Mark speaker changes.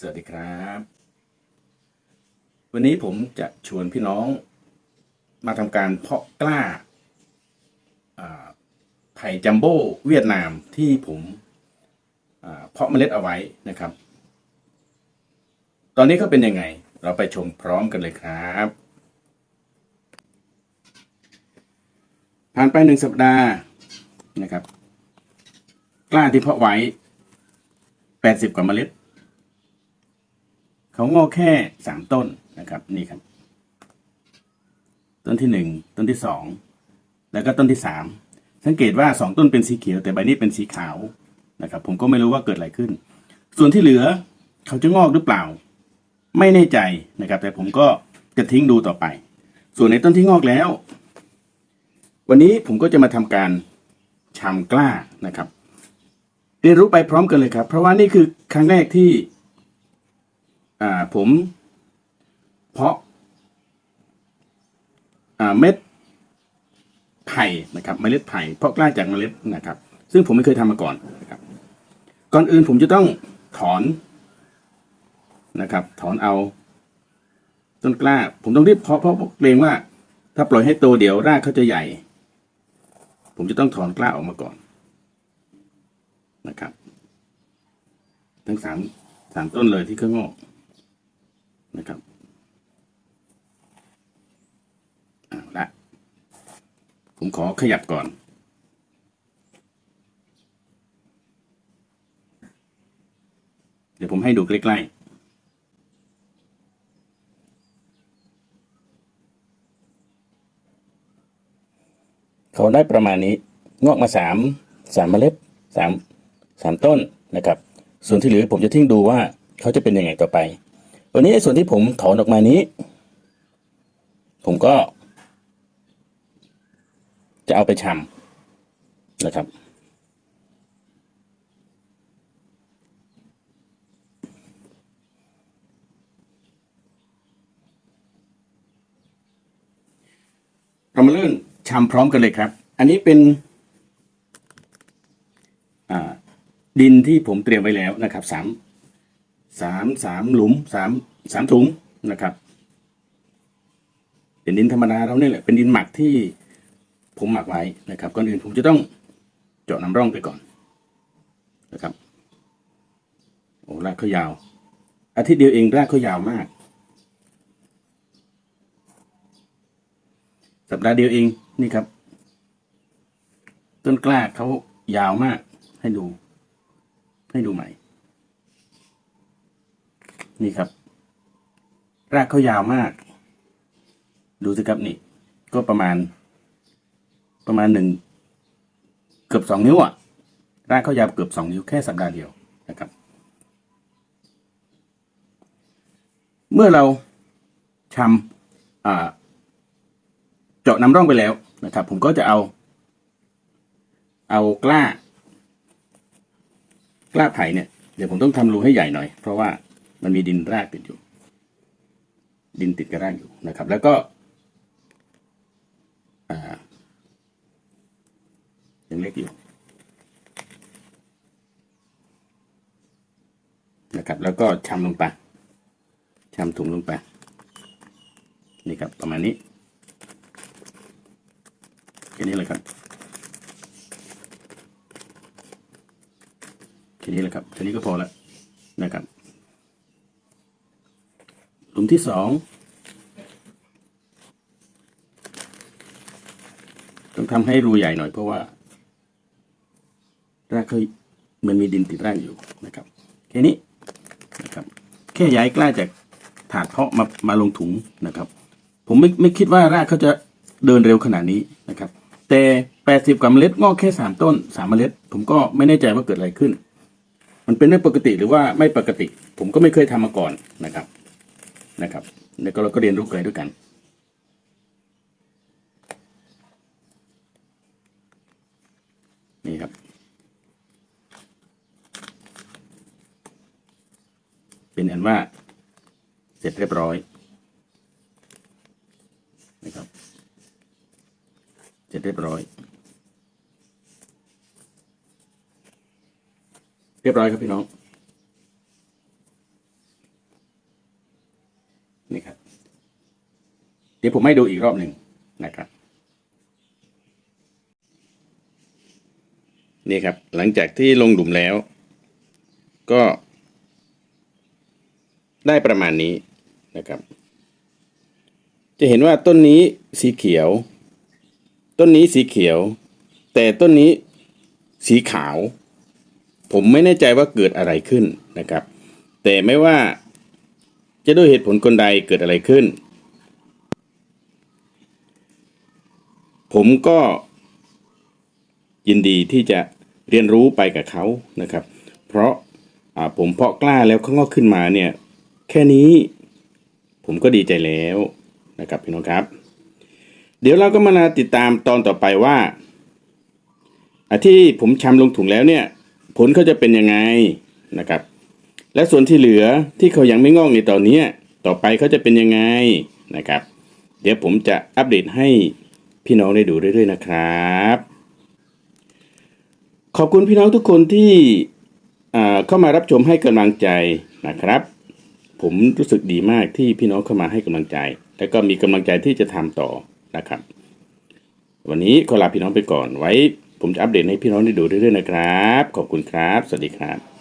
Speaker 1: สวัสดีครับ วันนี้ผมจะชวนพี่น้องมาทำการเพาะกล้าไผ่จัมโบ้เวียดนามที่ผมเพาะเมล็ดเอาไว้นะครับ ตอนนี้เขาเป็นยังไง เราไปชมพร้อมกันเลยครับ ผ่านไปหนึ่งสัปดาห์นะครับ กล้าที่เพาะไว้แปดสิบกว่าเมล็ด เขางอกแค่สามต้นนะครับ นี่ครับ ต้นที่หนึ่งต้นที่สองแล้วก็ต้นที่สามสังเกตว่าสองต้นเป็นสีเขียวแต่ใบนี้เป็นสีขาวนะครับ ผมก็ไม่รู้ว่าเกิดอะไรขึ้น ส่วนที่เหลือเขาจะงอกหรือเปล่า ไม่แน่ใจนะครับ แต่ผมก็จะทิ้งดูต่อไป ส่วนในต้นที่งอกแล้ว วันนี้ผมก็จะมาทำการชำกล้านะครับเรียนรู้ไปพร้อมกันเลยครับ เพราะว่านี่คือครั้งแรกที่ อ่าผม เพาะอ่าเม็ดไผ่นะครับเมล็ดไผ่เพาะกล้าจากเมล็ดนะครับ ซึ่งผมไม่เคยทำมาก่อนนะครับ ก่อนอื่นผมจะต้องถอนนะครับ ถอนเอา ต้นกล้า ผมต้องรีบเพาะเพราะเกรงว่า ถ้าปล่อยให้โตเดี๋ยวรากเขาจะใหญ่ ผมจะต้องถอนกล้าออกมาก่อนนะครับ ทั้งสามสามต้นเลยที่เขางอก นะครับเอาละผมขอขยับก่อน เดี๋ยวผมให้ดูใกล้ๆเขาได้ประมาณนี้งอกมาสามสามเมล็ดสามสามต้นนะครับ ส่วนที่เหลือผมจะทิ้งดูว่าเขาจะเป็นยังไงต่อไป วันนี้ส่วนที่ผมถอนออกมานี้ ผมก็ จะเอาไปชำนะครับ เรามาเริ่มชำพร้อมกันเลยครับ อันนี้เป็นดินที่ผมเตรียมไว้แล้วนะครับสาม สามสามหลุมสามสามถุงนะครับ เป็นดินธรรมดาเราเนี่ยแหละเป็นดินหมักที่ผมหมักไว้นะครับก่อนอื่นผมจะต้องเจาะน้ำร่องไปก่อนนะครับโอ้รากเขายาว อาทิตย์เดียวเองรากเขายาวมาก สัปดาห์เดียวเองนี่ครับ ต้นกล้าเขายาวมากให้ดู ให้ดูใหม่ นี่ครับ รากเขายาวมาก ดูสิครับนี่ ก็ประมาณ ประมาณหนึ่งเกือบสองนิ้วอะ รากเขายาวเกือบสองนิ้วแค่สัปดาห์เดียวนะครับ เมื่อเราชำเจาะน้ำร่องไปแล้วนะครับ ผมก็จะเอา เอากล้ากล้าไผ่เนี่ยเดี๋ยวผมต้องทำรูให้ใหญ่หน่อย เพราะว่า มันมีดินรากติดอยู่ ดินติดกับรากอยู่นะครับ แล้วก็อ่ายังเล็กอยู่นะครับ แล้วก็ชำลงไปชำถุงลงไป นี่ครับประมาณนี้แค่นี้เลยครับแค่นี้แหละครับแค่นี้ก็พอแล้วนะครับ หลุมที่สองต้องทำให้รูใหญ่หน่อยเพราะว่ารากเขามันมีดินติดรากอยู่นะครับแค่นี้นะครับ แค่ย้ายกล้าจากถาดเพาะมามาลงถุงนะครับ ผมไม่ไม่คิดว่ารากเขาจะเดินเร็วขนาดนี้นะครับ แต่แปดสิบกว่าเมล็ดงอกแค่สามต้นสามเมล็ด ผมก็ไม่แน่ใจว่าเกิดอะไรขึ้น มันเป็นเรื่องปกติหรือว่าไม่ปกติ ผมก็ไม่เคยทำมาก่อนนะครับ นะครับแล้วก็เราก็เรียนรู้กันด้วยกัน นี่ครับ เป็นอันว่าเสร็จเรียบร้อยนะครับเสร็จเรียบร้อย เรียบร้อยครับพี่น้อง นี่ครับ เดี๋ยวผมให้ดูอีกรอบหนึ่งนะครับ นี่ครับ หลังจากที่ลงหลุมแล้ว ก็ ได้ประมาณนี้นะครับ จะเห็นว่าต้นนี้สีเขียว ต้นนี้สีเขียว แต่ต้นนี้สีขาว ผมไม่แน่ใจว่าเกิดอะไรขึ้นนะครับ แต่ไม่ว่า จะด้วยเหตุผลคนใดเกิดอะไรขึ้น ผมก็ยินดีที่จะเรียนรู้ไปกับเขานะครับ เพราะผมเพาะกล้าแล้วเขางอกขึ้นมาเนี่ย แค่นี้ผมก็ดีใจแล้วนะครับพี่น้องครับ เดี๋ยวเราก็มาติดตามตอนต่อไปว่าอาที่ผมชำลงถุงแล้วเนี่ย ผลเขาจะเป็นยังไงนะครับ และส่วนที่เหลือที่เขายังไม่งอกในตอนนี้ต่อไปเขาจะเป็นยังไงนะครับ เดี๋ยวผมจะอัปเดตให้พี่น้องได้ดูเรื่อยๆนะครับ ขอบคุณพี่น้องทุกคนที่เข้ามารับชมให้กำลังใจนะครับ ผมรู้สึกดีมากที่พี่น้องเข้ามาให้กำลังใจ และก็มีกำลังใจที่จะทำต่อนะครับ วันนี้ขอลาพี่น้องไปก่อนไว้ ผมจะอัปเดตให้พี่น้องได้ดูเรื่อยๆนะครับ ขอบคุณครับ สวัสดีครับ